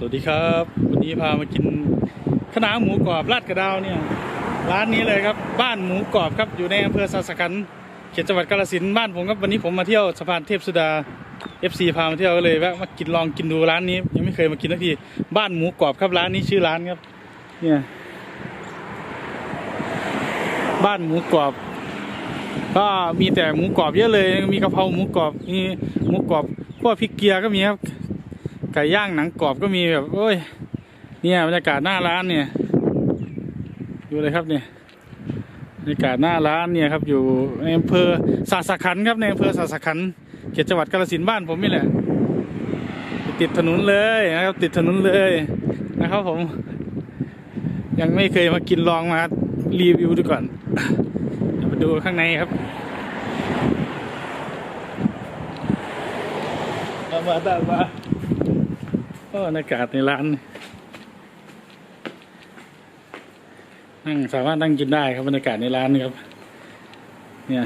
สวัสดีครับ วันนี้พามากินขนาหมูกรอบลาดกระดาวเนี่ยร้านนี้เลยครับบ้านหมูกรอบครับอยู่ในอำเภอสาสขันเขตจังหวัดกาฬสินธุ์บ้านผมครับวันนี้ผมมาเที่ยวสะพานเทพสุดา FC พามาเที่ยวก็เลยแวะมากินลองกินดูร้านนี้ ยังไม่เคยมากินสักทีบ้านหมูกรอบครับร้านนี้ชื่อร้านครับ เนี่ยบ้านหมูกรอบ ก็มีแต่หมูกรอบเยอะเลย มีกะเพราหมูกรอบมีหมูกรอบขั้วพริกเกียร์ก็มีครับ ไก่ย่างหนังกรอบก็มีแบบโอ้ย เนี่ยบรรยากาศหน้าร้านเนี่ย ดูเลยครับเนี่ยบรรยากาศหน้าร้านเนี่ยครับอยู่ในอำเภอสาสขันครับในอำเภอสาสขันเขตจังหวัดกาฬสินธุ์บ้านผมนี่แหละ ติดถนนเลยนะครับ ติดถนนเลยนะครับผม ยังไม่เคยมากินลองมารีวิวดูก่อนมาดูข้างในครับเอามาได้มา ก็บรรยากาศในร้าน นั่งสามารถนั่งกินได้ครับบรรยากาศในร้านนี่ครับ เนี่ย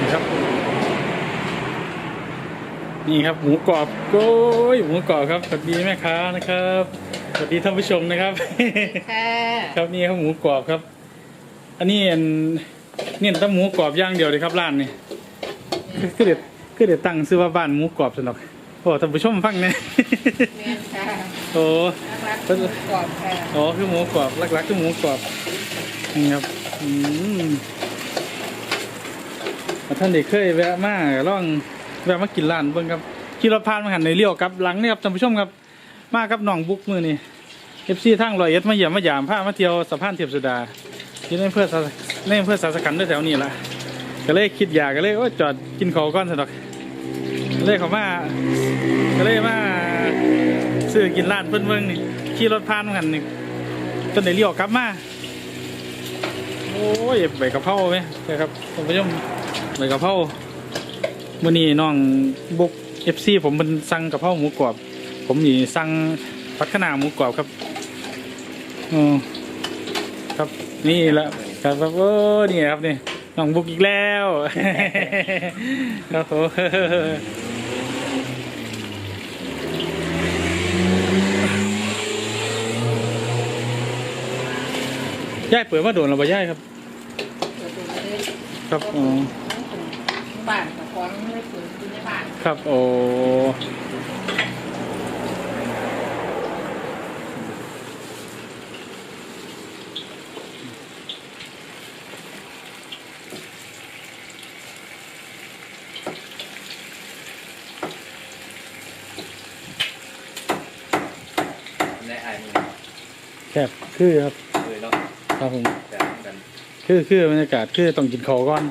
นี่ครับนี่ครับหมูกรอบโอ้ยหมูกรอบครับสวัสดีแม่ค้านะครับสวัสดีท่านผู้ชมนะครับค่ะครับนี่ครับหมูกรอบครับ อันนี้อันนี่ตั้งหมูกรอบอย่างเดียวเลยครับร้านนี่คือคือเด็ดคือเด็ดตั้งซื้อว่าบ้านหมูกรอบสนุกโอ้ท่านผู้ชมฟังเนี่ยเมียนค่ะโอ้รักๆหมูกรอบค่ะอ๋อคือหมูกรอบหลักๆคือหมูกรอบนี่ครับอืมถ้าท่านเด็กเคยแวะมาก็ลองแวะมากินร้านเบิ่งครับขี่รถผ่านมาหันในเลี้ยวกลับหลังนี่ครับท่านผู้ชมครับ มากับน้องบุ๊กมือนี่เอฟซีทั้งรอยเอ็ดมาเยี่ยมมาหยามพามาเที่ยวสะพานเทียบสุดา ที่ในเพื่อในอำเพื่อสาสกันด้วยแถวนี้ละก็เลยคิดอยากก็เลยโอ้จอดกินข้าวก่อนสะดอกเลยเขามาก็เลยมาซื้อกินร้านเพิ่นเบิ่งนี่ขี่รถผ่านมาหันนี่จนได้เลี้ยวกลับมาโอ้ยใบกะเพราไหมครับท่านผู้ชมใบกะเพรามื่อนี้น้องบุกเอฟซีผมเป็นสั่งกะเพราหมูกรอบ ผมนี่สั่งพัดขนาหมูกรอบครับอ๋อ นี่แหละครับครับโอ้นี่ครับนี่น้องบุกอีกแล้ว ครับผมย่ายเปิดมาโดนเราบ่ย่ายครับเปิดดูเลยครับอ๋อบ้านกับของไม่ได้เปิดอยู่ในบ้านครับโอ้ ในไอ้มือ แคบคือครับเลยเนาะครับผมแต่กันคือคือบรรยากาศคือต้องกินข้าวก่อน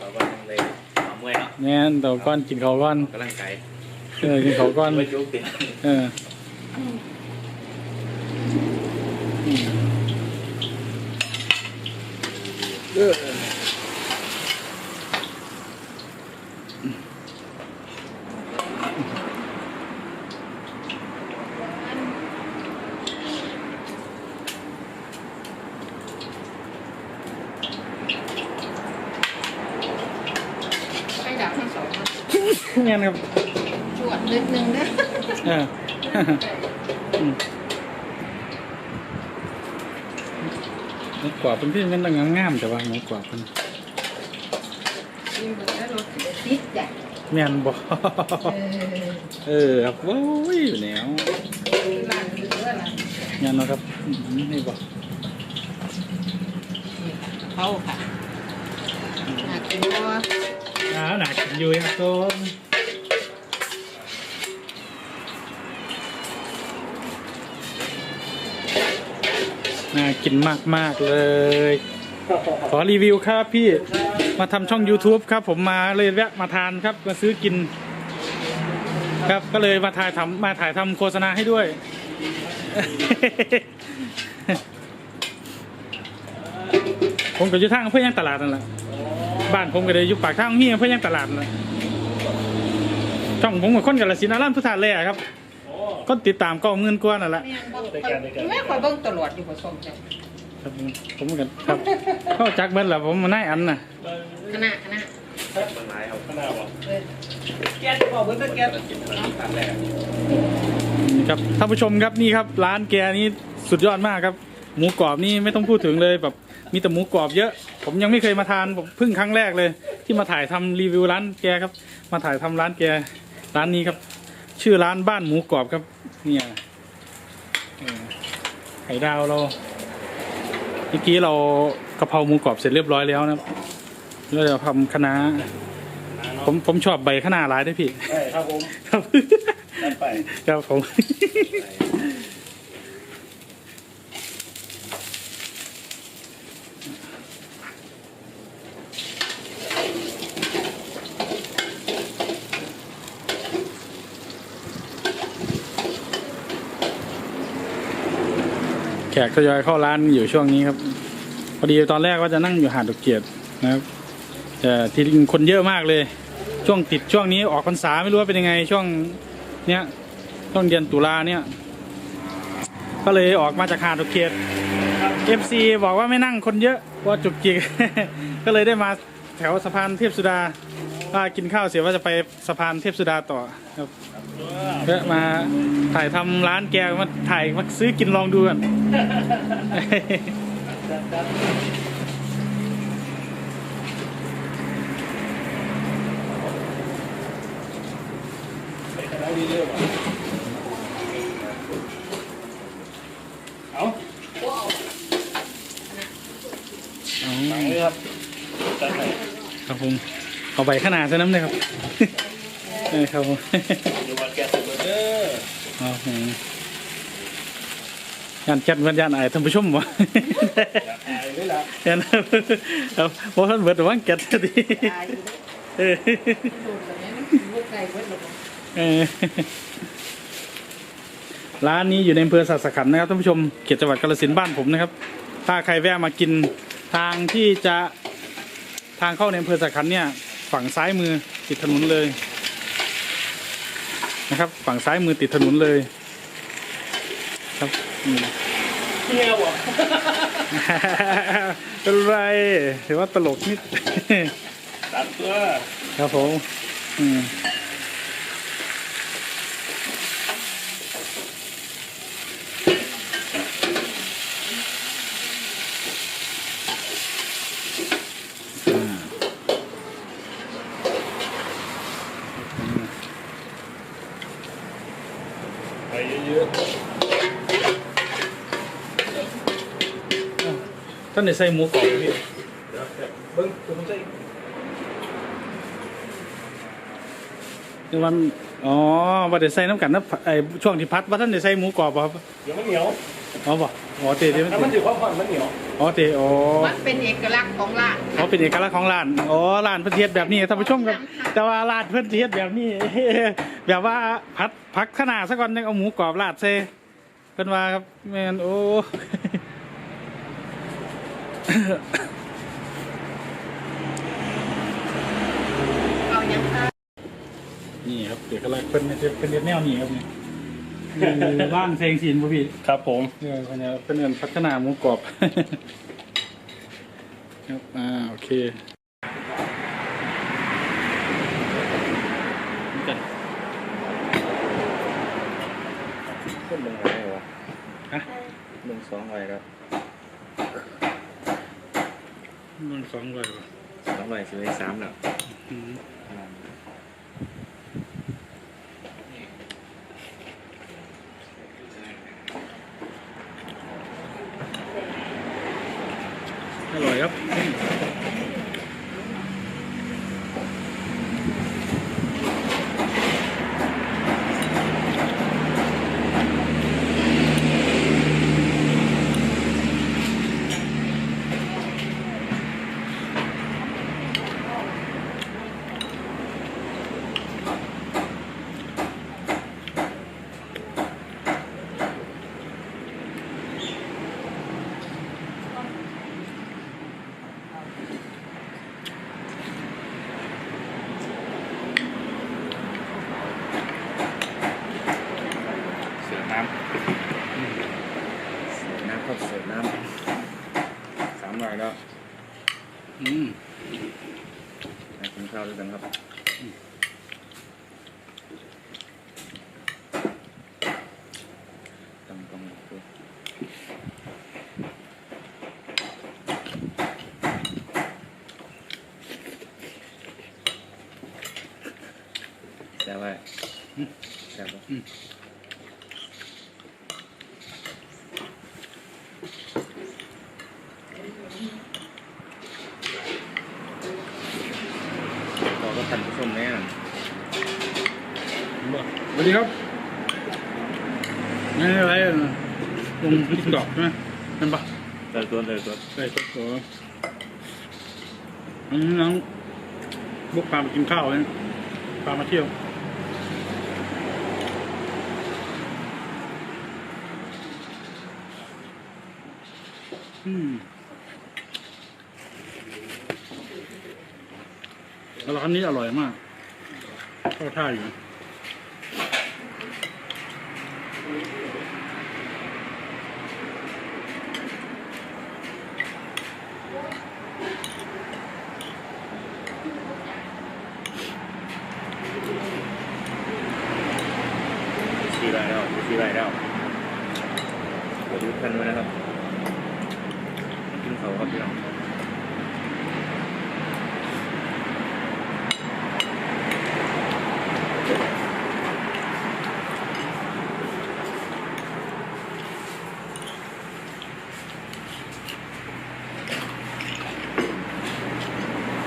เราก็ต้องเลยเอาเมื่อยเนาะแน่นต่อก่อนกินข้าวก่อนกำลังไกลเออกินข้าวก่อนไม่จุกติเออเออ ไปดับทั้งสองนะ แน่นครับชวดนิดนึงนะเอออืมหมูกรอบเป็นที่มันต้องงามๆแต่ว่าหมูกรอบมันยิ่งเปิดแล้วรถเสียติดจ้ะแม่นบ่เออเออครับโอ้ยอยู่แนวร้านเหลือน่ะแม่นเนาะครับอืมนี่บ่เขาค่ะหากินบ่ อ้าวหนากินอยู่ครับต้นน่ากินมากๆเลย ขอรีวิวครับพี่ มาทำช่อง YouTube ครับ ผมมาเลยแวะมาทานครับ มาซื้อกิน ครับก็เลยมาถ่ายทำมาถ่ายทำโฆษณาให้ด้วยผมก็อยู่ทางเพื่อยังตลาดนั่นแหละ บ้านผมก็เลยอยู่ปากทางเฮียเพื่อยังตลาดนั่นแหละช่องผมกับคนกับละสินาร้านพุทธาเลยอะครับคนติดตามก็เงินกว่านั่นแหละแม่นบ่แม่คอยเบิ่งตลอดอยู่บ่ส่งจ้ะครับผมผมกันครับเข้าจักเบิ้ลละผมมาไนอันน่ะคณะคณะต้นไม้เอาขนาดวะเออแก๊สบอกเพื่อนแก๊สกินตอนแรกนี่ครับท่านผู้ชมครับนี่ครับ ร้านแกนี่สุดยอดมากครับ หมูกรอบนี่ไม่ต้องพูดถึงเลยแบบ มีแต่หมูกรอบเยอะ ผมยังไม่เคยมาทานผมเพิ่งครั้งแรกเลย ที่มาถ่ายทำรีวิวร้านแกครับ มาถ่ายทำร้านแกร้านนี้ครับ ชื่อร้านบ้านหมูกรอบครับเนี่ยเออไข่ดาวเราเมื่อกี้เรากะเพราหมูกรอบเสร็จเรียบร้อยแล้วนะครับแล้วเราทำคะน้าผมผมชอบใบคะน้าร้ายด้วยพี่ใช่ครับผม ครับจัดไปครับผม แขกทยอยเข้าร้านอยู่ช่วงนี้ครับ พอดีตอนแรกว่าจะนั่งอยู่หาดดอกเกียรตินะครับแต่ที่คนเยอะมากเลย ช่วงติดช่วงนี้ออกพรรษาไม่รู้ว่าเป็นยังไงช่วงเนี้ยช่วงเดือนตุลาเนี่ย ก็เลยออกมาจากหาดดอกเกียรติ FC บอกว่าไม่นั่งคนเยอะว่าจุกจิกก็เลยได้มาแถวสะพานเทพสุดา ว่ากินข้าวเสียว่าจะไปสะพานเทพสุดาต่อครับเพื่อมาถ่ายทำร้านแกมาถ่ายมาซื้อกินลองดูกัน ไปคณะดีเรื่อยเอา อ๋อ ฟังเลยครับจัดไป ครับผม เอาใบขนาดซะน้ำเลยครับนี่ครับยันแก๊สเบอร์เดอร์ครับงานจัดวันยานไอ้ท่านผู้ชมวะอายเลยล่ะเห็นเอาเพราะท่านเบิดระวังแกะดีตายอยู่เด้เออโดนแบบนี้มันกินพวกไก่เบิดเลยเออร้านนี้อยู่ในอำเภอสัตสขันนะครับท่านผู้ชมเขตจังหวัดกาฬสินธุ์บ้านผมนะครับ ถ้าใครแวะมากินทางที่จะทางเข้าในอำเภอสัตสขันเนี่ย ฝั่งซ้ายมือติดถนนเลยนะครับ ฝั่งซ้ายมือติดถนนเลย ครับอืมเฮียบอกเป็นไรถือว่าตลกนิดตัดตัวครับผมอืมอ่า ไปเยอะ ท่านได้ใส่หมูกรอบไหมพี่เดี๋ยวเบิ้งคุณใส่คือวันอ๋อว่าได้ใส่น้ำกันนะไอช่วงที่พัดว่าท่านได้ใส่หมูกรอบบ่ครับเดี๋ยวมันเหนียวอ๋อบ่อ๋อเตเดี๋ยวมันถ้ามันติอยู่ความผ่อนมันเหนียวอ๋อเตะอ๋อมันเป็นเอกลักษณ์ของร้านเขาเป็นเอกลักษณ์ของร้านอ๋อร้านเพื่อนเทียดแบบนี้ท่านผู้ชมครับแต่ว่าร้านเพื่อนเทียดแบบนี้ แบบว่าพัดพักขนาดซะก่อนยังเอาหมูกรอบราดเซเพิ่นว่าครับแมนโอ้ เอายังคะนี่ครับเอกลักษณ์เพิ่นเนี่ยเป็นเรียนแนวนี้ครับนี่คือบ้านเซงซีนบ่พี่ครับผมเนี่ยเพิ่นจะเป็นเงินพัฒนาหมูกรอบครับอ่าโอเคนี่กันขึ้นลงอะไรวะฮะลงสองอะไรครับ มันสองร้อยบ่สองร้อยสิบเอ็ดสามแล้วอืมอร่อยครับับเสร็ฟน้ำสามหน่อยแล้วอืมกินข้าวด้วยกันครับ วัสดีครับนี่อะไรอะลงติ๊กดอกใช่ไหมเป็นปะเติมตัวเติมตัวใช่ครับผมอันนี้น้องบุกพามากินข้าวเนี่ยพามาเที่ยวอืมร้านนี้อร่อยมากเข้าท่าอยู่ ซีไรแล้วซีไรแล้วสวัสดีทุกท่านด้วยนะครับกิ นเขาครับพี่น้อง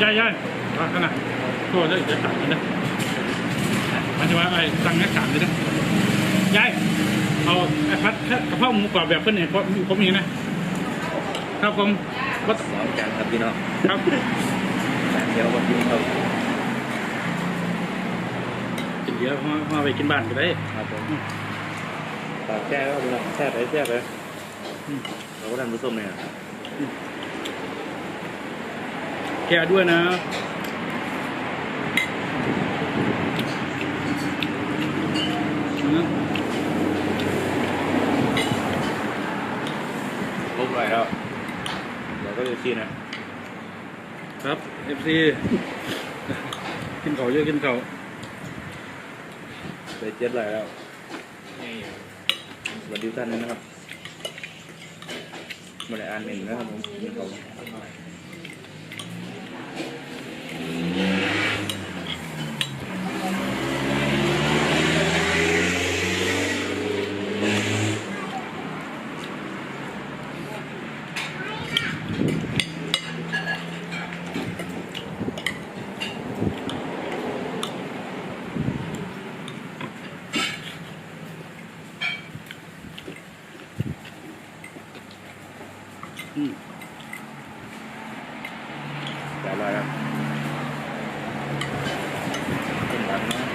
ย่ายย่ายมาขนาดตัวได้จะสั่งกันนะหมายถึงว่าไอ้สั่งแค่สามเลยนะย่ายเอาไอ้พัดกระเพราหมูกรอบแบบเพื่อนเนี่ยเพราะผมมีนะ ครับผมวัดสองจานครับพี่น้องครับจานเดียวกับกินเขาวกินเยอะมามาไปกินบ้านก็ได้ครับผมปากแช่แล้วพี่น้องแช่ไปแช่ไปอืมเราก็ทันผู้ชมเนี่ยแกด้วยนะนะ ครบเลยแล้วเดี๋ยว ก็จะซีนะครับเอฟซีกินเขาเยอะกินเขาไปเจ็ดเลแล้วสวัสดีท่านนะครับมาได้อ่านเมนูนะครับผมกินเขาว อืม แต่อร่อยครับเป็นแบบนะ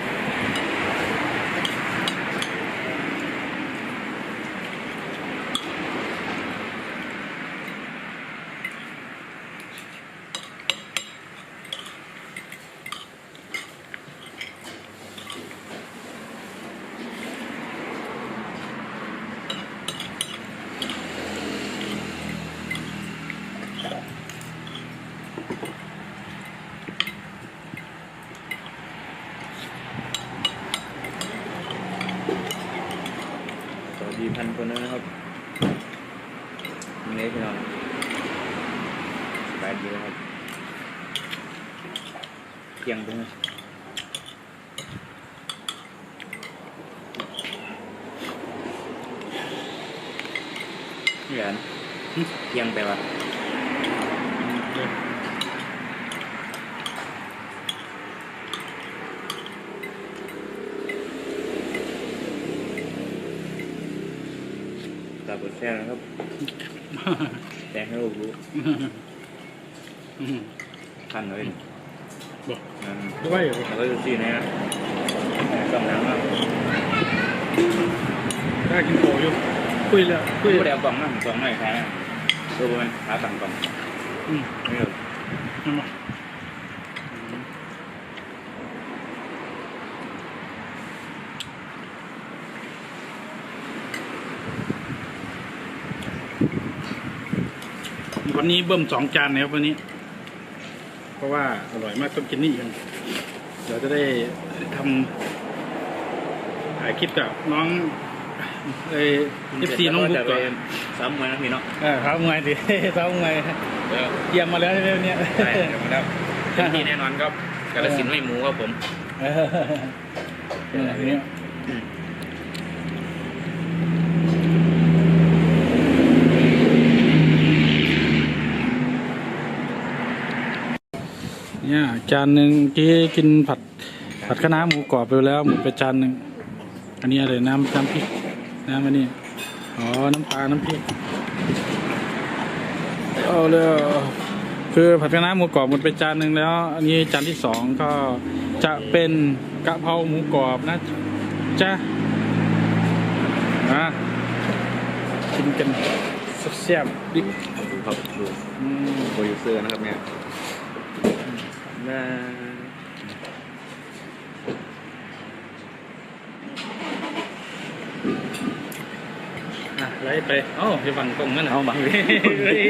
สวัสดีพันคนด้วนะครับวันนี้พี่น้องสบายดีนะครับเพียงตรงนี้เหรียญเพียงไปวะ ตาบด แช่นะครับแจ้งให้ลูกรู้อืมทันเลยบอกนั่นด้วยเหรอแล้วก็จะซีนะกำลังอะได้กินโผอยู่คุยแล้วคุยผู้ใดเอากล่องนั่งกล่องไหนแท้ตัวมันหาสั่งกล่องอืมไม่รู้เอา วันนี้เบิ่มสองจานนะครับวันนี้ เพราะว่าอร่อยมากต้องกินนี่กันเดี๋ยวจะได้ทำถ่ายคลิปกับน้องเอฟซีน้องบุ๊กก่อนซ้ำมวยนะพี่เนาะเออครับมวยดิครับมวยเยี่ยมมาแล้วใช่ไหมวันเนี่ยใช่เดี๋ยวมาแล้วเต็มที่แน่นอนครับกาลสินธุ์ไม่หมูครับผมเออนี่แหละ เนี่ยเนี่ยจานหนึ่งที่กินผัดผัดคะน้าหมูกรอบไปแล้วหมูไปจานหนึ่งอันนี้อะไรน้ำน้ำพริกน้ำอันนี้อ๋อน้ำปลาน้ำพริกเอาเลยคือผัดคะน้าหมูกรอบหมดไปจานหนึ่งแล้ว อันนี้จานที่สองก็จะเป็นกะเพราหมูกรอบนะจ้ะอะกินกันแซ่บๆดิบดูครับดูอืมโปรดิวเซอร์นะครับเนี่ย น่าอะไล่ไปเอ้าจะบังตรงนั่นเหรอเอาบังดิเฮ้ย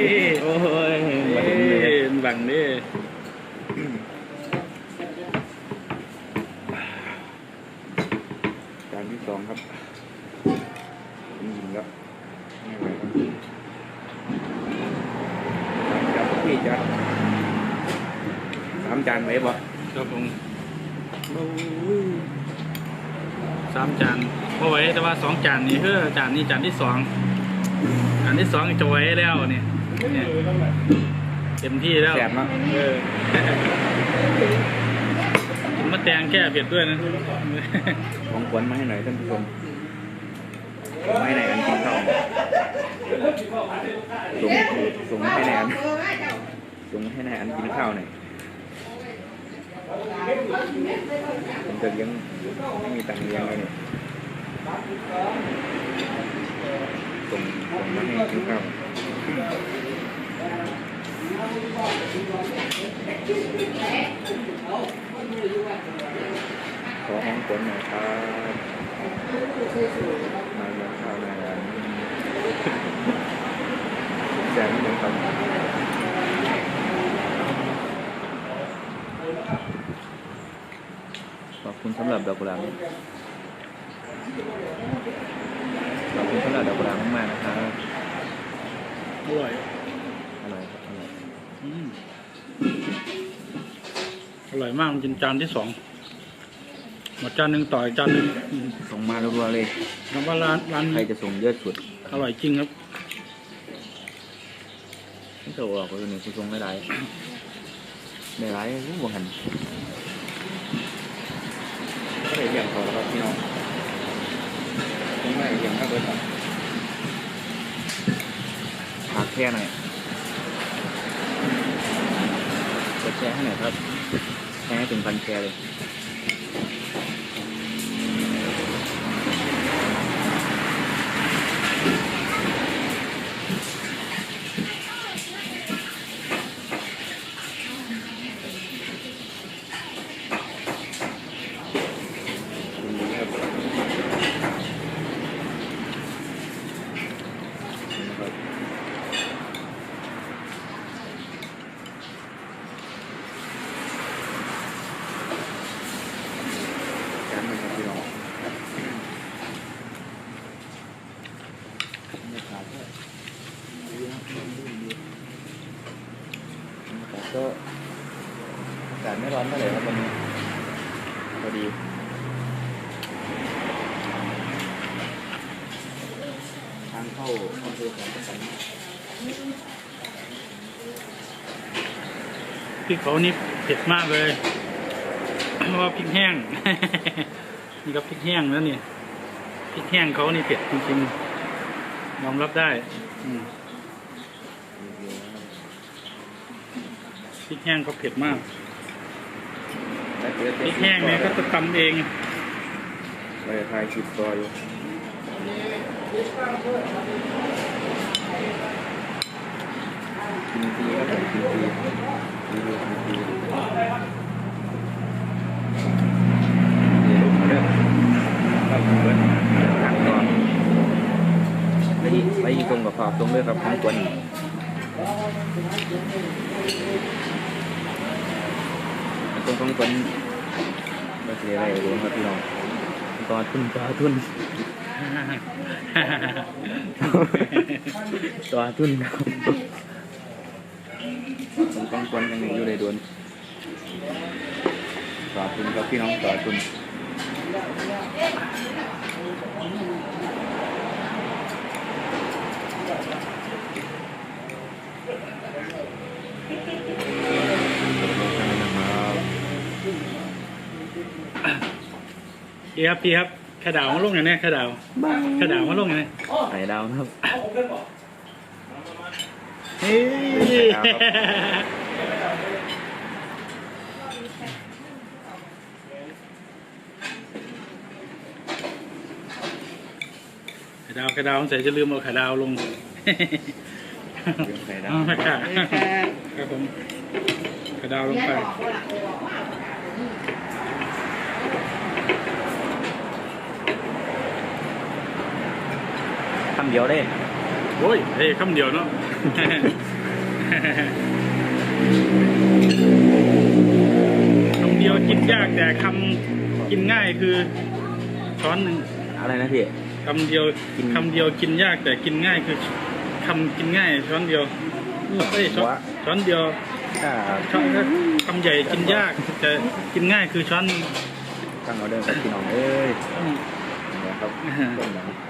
โอ้ยเฮ้ยบังดิ จานที่สองครับคุณหญิงครับไม่ไหวครับสามจานพี่จานสามจานไหวบ่ ครับผมสามจานพอไหวแต่ว่าสองจานนี่คือจานนี้จานที่สองจานที่สองจะไหวแล้วเนี่ยเนี่ยเต็มที่แล้วแสบเนาะเออกินมะแตงแก้เผ็ดด้วยนะของขวัญมาให้หน่อยท่านผู้ชมส่งมาให้ไหนอันกินข้าวส่งส่งมาให้ไหนอันส่งมาให้ไหนอันกินข้าวหน่อยผมจะเลี้ยงไม่มีตังค์เลี้ยงเลยเนี่ย ส่งส่งมาให้กินข้าวขอห้องขวัญหน่อยครับมาเลี้ยงข้าวหน่อยนแสนหนึ่งครับขอบคุณสำหรับดอกกุหลาบ ขอบคุณสำหรับดอกกุหลาบมากๆนะครับอร่อยอร่อยครับอร่อยอืมอร่อยมากมันกินจานที่สองหมดจานหนึ่งต่ออีกจานหนึ่งอืมส่งมารัวๆเลยคำว่าร้านร้านใครจะส่งเยอะสุดอร่อยจริงครับ ไม่จะบอกว่าตัวนี้คุณส่งได้หลายได้หลายรู้บ่หันก็เลยอย่างเขาแล้วครับพี่น้อง ไม่อย่างข้าวเบอร์สองผักแค่หน่อยกดแชร์ให้หน่อยครับแชร์ให้ถึงพันแชร์เลย การมันครับพี่น้องไม่ขาดด้วยแต่ก็อากาศไม่ร้อนเท่าไหร่ครับวันนี้พอดีทาง เข้าอำเภอแสนกระสันพริกเขานี่เผ็ดมากเลยเพราะว่าพริกแห้ง นี่ก็พริกแห้งแล้วนี่พริกแห้งเขานี่เผ็ดจริงๆยอมรับได้พริกแห้งเขาเผ็ดมากพริกแห้งเนี่ยก็จะตำเองเราจะถ่ายคลิปต่ออยู่ กินฟรีครับผมกินฟรีรีวิวกินฟรีเดี๋ยวมาเด้อเข้าถึงเบิดทางต่อไปอีกไปอีกตรงกับฝากตรงด้วยครับทั้งตัวนี้รงตรงคนมาเสียอะไรรู้ครับพี่น้องต่อทุนต่อทุน ต่อทุนครับตรงตรงคนยังอยู่ในดวนต่อทุนครับพี่น้องต่อทุนพี่ครับพี่ครับ ขดาวมาลงอย่างนี้ขดาวขดาวมาลงอย่างนี้ไข่ดาวนะครับเฮ้ยไข่ดาวไข่ดาวสงสัยจะลืมเอาไข่ดาวลงไข่ดาวเอาไปค่ะครับผมไข่ดาวลงไป เดียวได้โอ้ยเฮ้ยคำเดียวเนาะคำเดียวกินยากแต่คำกินง่ายคือช้อนหนึ่งอะไรนะพี่คำเดียวกินคำเดียวกินยากแต่กินง่ายคือคำกินง่ายช้อนเดียวเอ้ยช้อนวะช้อนเดียวถ้าช้อนคำใหญ่กินยากแต่กินง่ายคือช้อนหนึ่งตั้งออเดอร์กับพี่น้องเอ้ยอืมนะครับ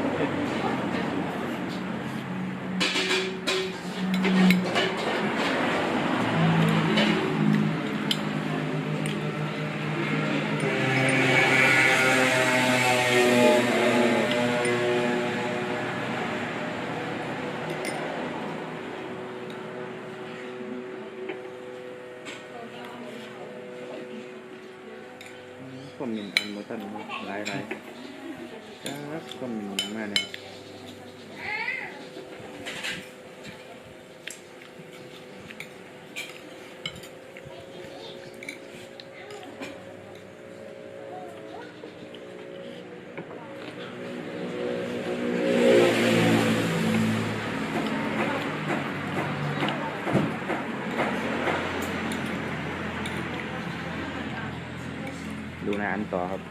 ดูในอันต่อครับ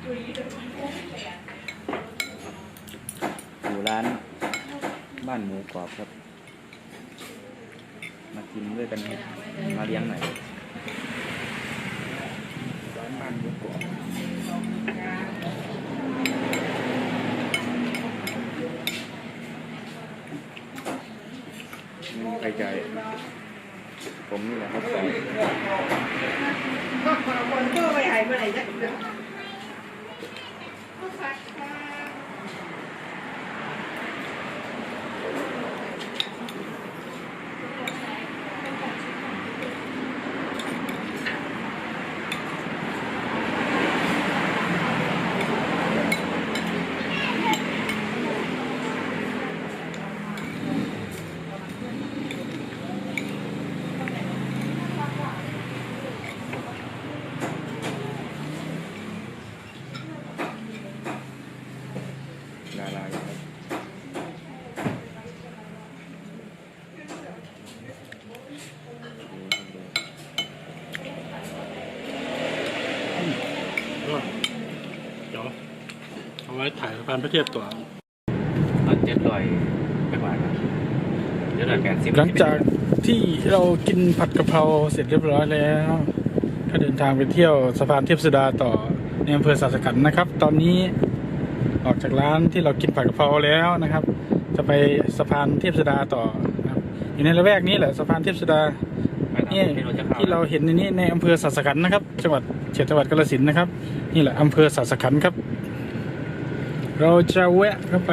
อยู่ร้านบ้านหมูกรอบครับ มากินด้วยกันครับมาเลี้ยงหน่อยร้านบ้านหมูกรอบไม่มีใครใจายผมนี่แหละครับ Okay. ายสะพานพระเทียบตัวตอนเจ็ดร้อยไปกว่าครับเจ็ดร้อยแปดสิบหลังจากที่เรากินผัดกะเพราเสร็จเรียบร้อยแล้วก็เดินทางไปเที่ยวสะพานเทพสุดาต่อในอำเภอสาสกันนะครับ ตอนนี้ออกจากร้านที่เรากินผัดกะเพราแล้วนะครับ จะไปสะพานเทพสุดาต่อนะครับอยู่ในละแวกนี้แหละสะพานเทพสุดานี่ที่เราเห็นในนี้ในอำเภอสาสกันนะครับ จังหวัดเชียงจังหวัดกาฬสินธุ์นะครับ นี่แหละอำเภอสาสกันครับ เราจะแวะเข้าไป